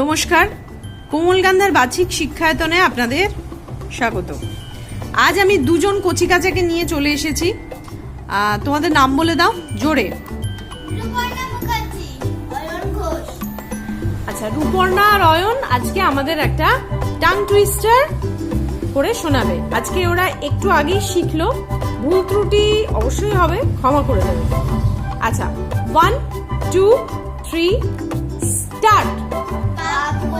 নমস্কার। কোমল গান্ধার বাহ্যিক শিক্ষায়তনে আপনাদের স্বাগত। আজ আমি দুজন কচিকাচাকে নিয়ে চলে এসেছি। তোমাদের নাম বলে দাও জোরে। আচ্ছা রূপর্ণা আর অয়ন আজকে আমাদের একটা টাং টুইস্টার করে শোনাবে। আজকে ওরা একটু আগেই শিখলো। ভুল ত্রুটি অবশ্যই হবে ক্ষমা করে দেবে। আচ্ছা ওয়ান টু থ্রি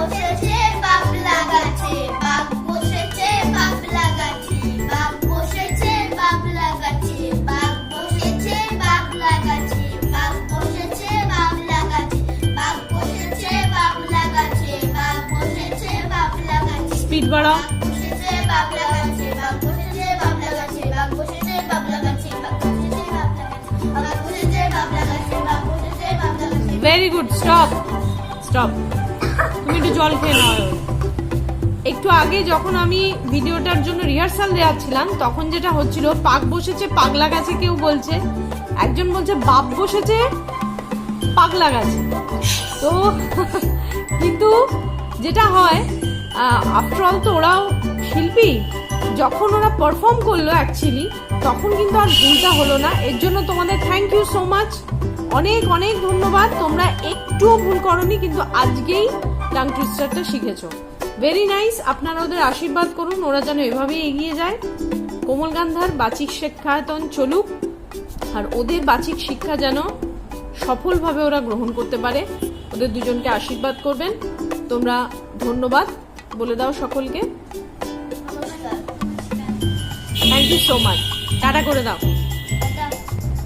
বসেছে বাবলা গাছে বাঘ বসেছে বাবলা গাছে বাঘ বসেছে বাবলা গাছে বাঘ বসেছে বাবলা গাছে বাঘ বসেছে বাবলা গাছে বাঘ বসেছে বাবলা গাছে বাঘ বসেছে বাবলা গাছে স্পিড বাড়াও বসেছে বাবলা গাছে বাঘ বসেছে বাবলা গাছে বাঘ বসেছে বাবলা গাছে বাঘ বসেছে বাবলা গাছে বাঘ বসেছে বাবলা গাছে বাঘ বসেছে বাবলা গাছে ভেরি গুড স্টপ স্টপ তুমি একটু জল খেয়ে নাও। একটু আগে যখন আমি ভিডিওটার জন্য রিহার্সাল দেওয়াচ্ছিলাম, তখন যেটা হচ্ছিল, পাক বসেছে, পাগলা গাছে কেউ বলছে, একজন বলছে, বাপ বসেছে, পাগলা গাছে। তো কিন্তু যেটা হয় আফটার অল তো ওরাও শিল্পী, যখন ওরা পারফর্ম করল অ্যাকচুয়ালি তখন কিন্তু আর ভুলটা হলো না। এর জন্য তোমাদের থ্যাংক ইউ সো মাচ অনেক অনেক ধন্যবাদ। তোমরা একটুও ভুল করনি, কিন্তু আজকেই টাং টুইস্টারটা শিখেছো। ভেরি নাইস আপনারা ওদের আশীর্বাদ করুন, ওরা যেন এভাবেই এগিয়ে যায়। কোমল গান্ধার বাচিক শিক্ষায়তন চলুক, আর ওদের বাচিক শিক্ষা যেন সফলভাবে ওরা গ্রহণ করতে পারে। ওদের দুজনকে আশীর্বাদ করবেন। তোমরা ধন্যবাদ বলে দাও সকলকে। Thank you so much tata করে দাও।